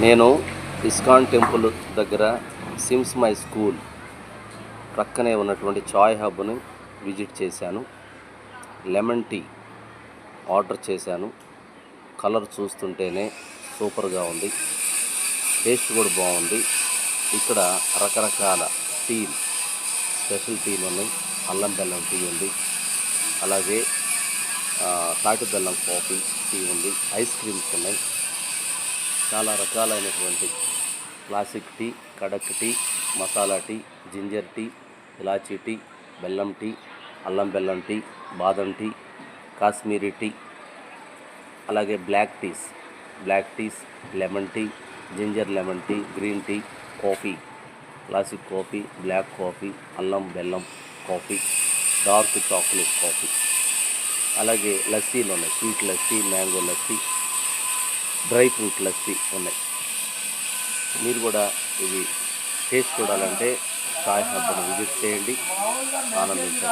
నేను ISKCON temple దగ్గర SIMS my school ప్రక్కనే ఉన్నటువంటి చాయ్ హబ్ను విజిట్ చేశాను. లెమన్ టీ ఆర్డర్ చేశాను. కలర్ చూస్తుంటేనే సూపర్గా ఉంది. టేస్ట్ కూడా బాగుంది. ఇక్కడ రకరకాల టీలు స్పెషల్ టీలు ఉన్నాయి. అల్లం బెల్లం టీ ఉంది. అలాగే తాటి బెల్లం కాఫీ టీ ఉంది. ఐస్ క్రీమ్స్ ఉన్నాయి. చాలా రకాలైనటువంటి క్లాసిక్ టీ కడక్ tea masala tea ginger tea ఇలాచీ టీ బెల్లం టీ అల్లం బెల్లం టీ బాదం టీ కాశ్మీరీ టీ అలాగే black teas. Black teas lemon tea ginger lemon tea green tea coffee classic coffee black coffee అల్లం బెల్లం కాఫీ డార్క్ చాక్లెట్ కాఫీ. అలాగే లస్సీలు ఉన్నాయి sweet lassi mango lassi dry fruit lassi ఉన్నాయి. మీరు కూడా ఇవి టేస్ట్ చూడాలంటే సాయి హబ్బను విజిట్ చేయండి. ఆనందించండి.